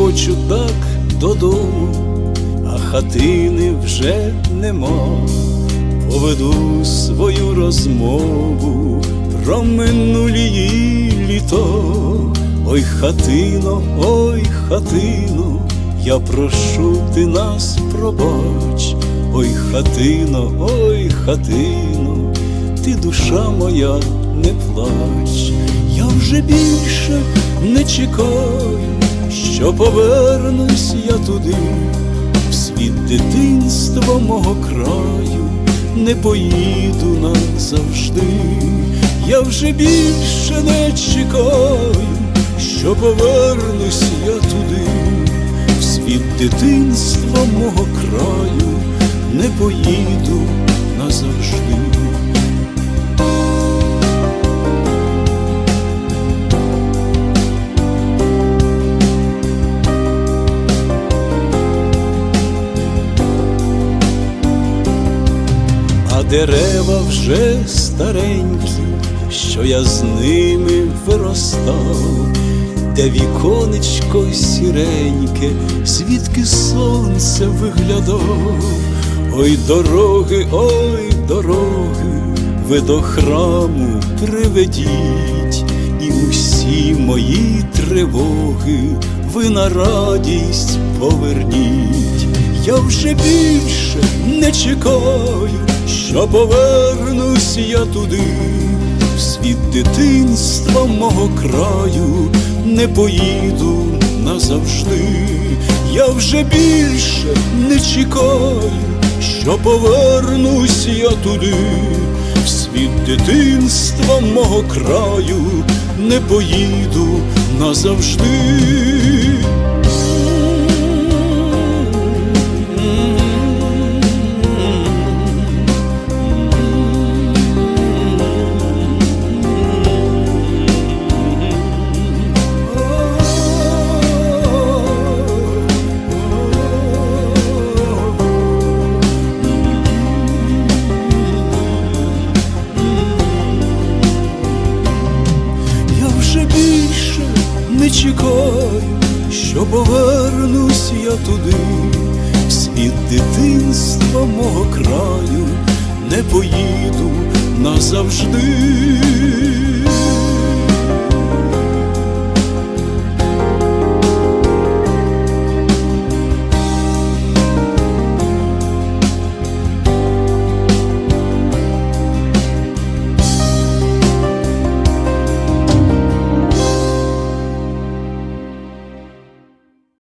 хочу так додому, а хатини вже нема. Поведу свою розмову про минулі літо. Ой, хатино, ой, хатино, я прошу ти нас пробач, ой, хатино, ой, хатино, ти душа моя, не плач, я вже більше не чекаю, що повернусь я туди, в світ дитинства мого краю, не поїду назавжди, я вже більше не чекаю, що повернусь я туди, в світ дитинства мого краю, не поїду назавжди. А дерева вже старенькі, що я з ними виростав, де віконечко сіреньке, звідки сонце виглядав, ой дороги, ой дороги, ви до храму приведіть, і усі мої тривоги ви на радість поверніть. Я вже більше не чекаю, що повернусь я туди, в світ дитинства мого краю, не поїду назавжди. Я вже більше не чекаю, що повернусь я туди, в світ дитинства мого краю, не поїду назавжди. Чекаю, що повернусь я туди, в світ дитинства мого краю, не поїду назавжди.